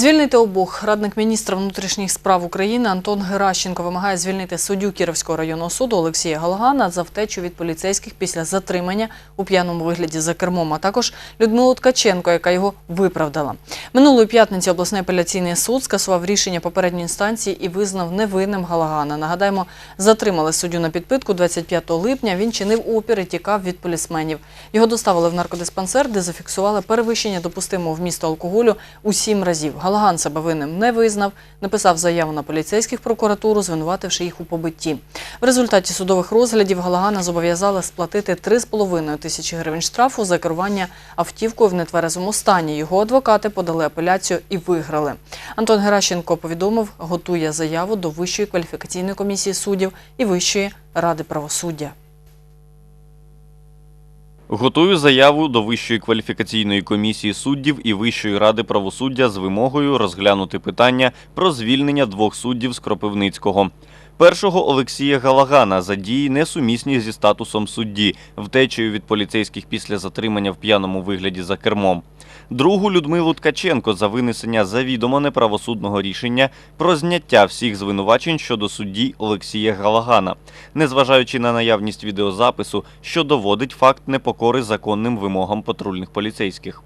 Звільнити обох. Радник міністра внутрішніх справ України Антон Геращенко вимагає звільнити суддю Кіровського районного суду Олексія Галагана за втечу від поліцейських після затримання у п'яному вигляді за кермом, а також Людмилу Ткаченко, яка його виправдала. Минулої п'ятниці обласний апеляційний суд скасував рішення попередньої інстанції і визнав невинним Галагана. Нагадаємо, затримали суддю на підпитку 25 липня. Він чинив опір і тікав від полісменів. Його доставили в наркодиспансер, де зафіксували перевищення допустимого вмісту алкоголю у сім разів. Галаган себе винним не визнав, написав заяву на поліцейських прокуратуру, звинувативши їх у побитті. В результаті судових розглядів Галагана зобов'язали сплатити 3,5 тисячі гривень штрафу за керування автівкою в нетверезому стані. Його адвокати подали апеляцію і виграли. Антон Геращенко повідомив, готує заяву до Вищої кваліфікаційної комісії суддів і Вищої ради правосуддя. Готую заяву до Вищої кваліфікаційної комісії суддів і Вищої ради правосуддя з вимогою розглянути питання про звільнення двох суддів з Кропивницького. Першого Олексія Галагана за дії несумісні зі статусом судді, втечею від поліцейських після затримання в п'яному вигляді за кермом. Другу Людмилу Ткаченко за винесення завідомо неправосудного рішення про зняття всіх звинувачень щодо судді Олексія Галагана, незважаючи на наявність відеозапису, що доводить факт непокори законним вимогам патрульних поліцейських.